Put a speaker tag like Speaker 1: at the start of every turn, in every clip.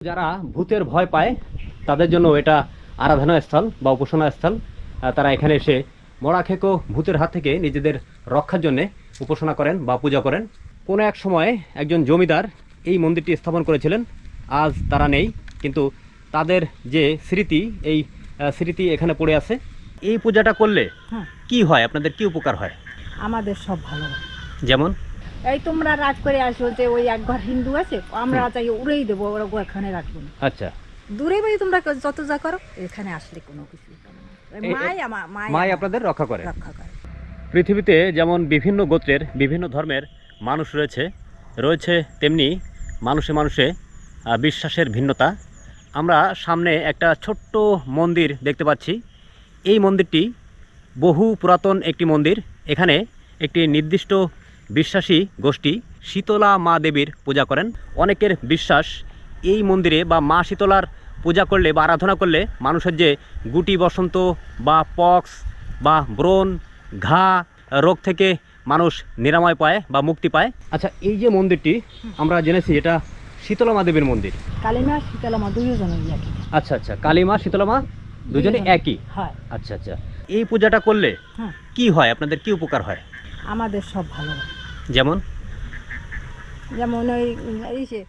Speaker 1: যারা ভূতের ভয় পায় তাদের জন্য এটা আরাধনা স্থল বা উপাসনা স্থল তারা এখানে এসে মরা খেকো ভূতের হাত থেকে নিজেদের রক্ষার জন্যে উপাসনা করেন বা পূজা করেন। কোনো এক সময় একজন জমিদার এই মন্দিরটি স্থাপন করেছিলেন। আজ তারা নেই কিন্তু তাদের যে স্মৃতি এই স্মৃতি এখানে পড়ে আছে। এই পূজাটা করলে
Speaker 2: হ্যাঁ।
Speaker 1: কি হয়? আপনাদের কি উপকার হয়?
Speaker 2: আমাদের সব ভালো
Speaker 1: যেমন?
Speaker 2: এই তোমরা রাত করে আসো যে ওই এক ঘর হিন্দু আছে আমরা চাই উড়েই দেবো ওরা এখানে রাখব না।
Speaker 1: আচ্ছা।
Speaker 2: দূরে বাড়ি তোমরা যত যা করো এখানে আসলে কোনো কিছু মাই আমার মাই
Speaker 1: মাই আপনাদের রক্ষা করে।
Speaker 2: রক্ষা করে।
Speaker 1: পৃথিবীতে যেমন বিভিন্ন গোত্রের বিভিন্ন ধর্মের মানুষ রয়েছে রয়েছে তেমনি মানুষে মানুষে বিশ্বাসের ভিন্নতা। আমরা সামনে একটা ছোট্ট মন্দির দেখতে পাচ্ছি। এই মন্দিরটি বহু পুরাতন একটি মন্দির। এখানে একটি নির্দিষ্ট বিশ্বাসী গোষ্ঠী শীতলা মা দেবীর পূজা করেন। অনেকের বিশ্বাস এই মন্দিরে বা মা শীতলার পূজা করলে বা আরাধনা করলে মানুষের যে গুটি বসন্ত বা পক্স বা ব্রণ ঘা রোগ থেকে মানুষ নিরাময় পায় বা মুক্তি পায়। আচ্ছা এই যে মন্দিরটি আমরা জেনেছি এটা শীতলা মা দেবীর মন্দির।
Speaker 2: কালিমা শীতলামা দুইজন আর
Speaker 1: আচ্ছা আচ্ছা কালীমা শীতলা মা দুজনে একই? আচ্ছা আচ্ছা এই পূজাটা করলে
Speaker 2: হ্যাঁ।
Speaker 1: কি হয়? আপনাদের কি উপকার হয়?
Speaker 2: আমাদের সব ভালো
Speaker 1: যেমন?
Speaker 2: যেমন ওই এই যে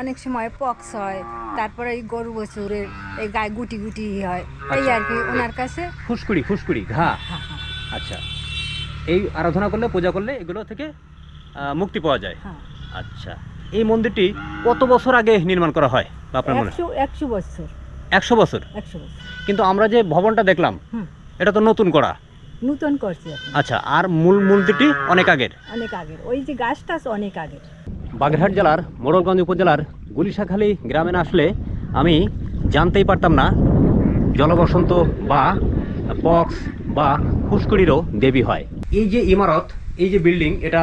Speaker 2: অনেক সময় পক্স হয় তারপরে এই গরু বছরের এই গায়ে গুটি গুটি হয় এই
Speaker 1: আচ্ছা।
Speaker 2: আর কি ওনার কাছে।
Speaker 1: ফুসকুড়ি ফুসকুড়ি ঘা।
Speaker 2: হ্যাঁ হ্যাঁ
Speaker 1: আচ্ছা। এই আরাধনা করলে পূজা করলে এগুলো থেকে মুক্তি পাওয়া যায়।
Speaker 2: হ্যাঁ।
Speaker 1: আচ্ছা। এই মন্দিরটি কত বছর আগে নির্মাণ করা হয় বা আপনার মনে হয়?
Speaker 2: একশো একশো বছর।
Speaker 1: একশো বছর।
Speaker 2: একশো বছর।
Speaker 1: কিন্তু আমরা যে ভবনটা দেখলাম এটা তো নতুন করা।
Speaker 2: নূতন করছে
Speaker 1: আচ্ছা আর মূল মন্দিরটি অনেক আগের।
Speaker 2: অনেক আগের। ওই যে গাছটা আছে অনেক আগের।
Speaker 1: বাগেরহাট জেলার মোড়লগঞ্জ উপজেলার গুলিশাখালী গ্রামে না আসলে আমি জানতেই পারতাম না জলবসন্ত বা পক্স বা ফুসকুড়িরও দেবী হয়। এই যে ইমারত এই যে বিল্ডিং এটা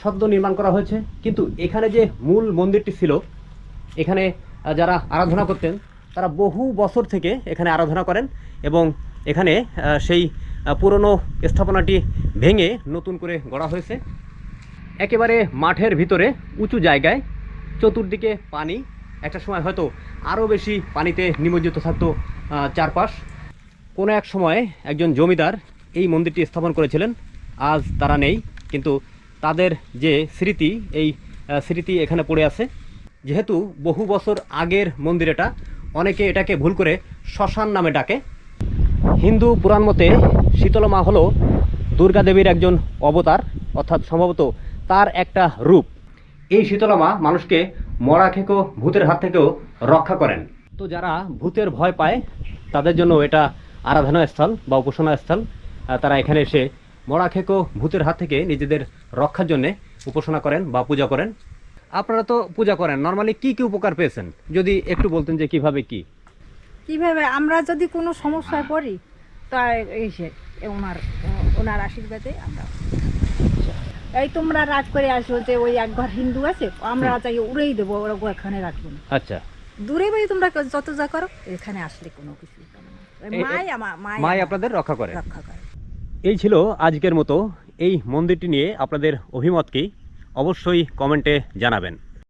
Speaker 1: সদ্য নির্মাণ করা হয়েছে। কিন্তু এখানে যে মূল মন্দিরটি ছিল এখানে যারা আরাধনা করতেন তারা বহু বছর থেকে এখানে আরাধনা করেন এবং এখানে সেই পুরনো স্থাপনাটি ভেঙে নতুন করে গড়া হয়েছে। একেবারে মাঠের ভিতরে উঁচু জায়গায় চতুর্দিকে পানি। একটা সময় হয়তো আরও বেশি পানিতে নিমজ্জিত থাকতো চারপাশ। কোনো এক সময় একজন জমিদার এই মন্দিরটি স্থাপন করেছিলেন। আজ তারা নেই, কিন্তু তাদের যে স্মৃতি, এই স্মৃতি এখানে পড়ে আছে। যেহেতু বহু বছর আগের মন্দির এটা অনেকে এটাকে ভুল করে শ্মশান নামে ডাকে। হিন্দু পুরাণ মতে শীতলা মা হলো দুর্গা দেবীর একজন অবতার, অর্থাৎ সম্ভবত তার একটা রূপ। এই শীতলা মা মানুষকে মরা খেকো, ভূতের হাত থেকেও রক্ষা করেন। তো যারা ভূতের ভয় পায়, তাদের জন্য এটা আরাধনা স্থল বা উপাসনা স্থল। তারা এখানে এসে মরা খেকো, ভূতের হাত থেকে নিজেদের রক্ষার জন্যে উপাসনা করেন বা পূজা করেন। আপনারা তো পূজা করেন, নর্মালি কি কি উপকার পেয়েছেন? যদি একটু বলতেন যে কীভাবে কি?
Speaker 2: কীভাবে? আমরা যদি কোনো সমস্যায় পড়ি তা এই ওনার ওনার আশীর্বাদে আমরা এই তোমরা রাত করে আসো যে ওই এক ঘর হিন্দু আছে আমরা চাই উড়েই দেবো ওরা এখানে রাখব না।
Speaker 1: আচ্ছা।
Speaker 2: দূরে বাড়ি তোমরা যত যা করো এখানে আসলে কোনো কিছু মাই আমার মাই
Speaker 1: আপনাদের রক্ষা করে।
Speaker 2: রক্ষা করে।
Speaker 1: এই ছিল আজকের মতো। এই মন্দিরটি নিয়ে আপনাদের অভিমত কি অবশ্যই কমেন্টে জানাবেন।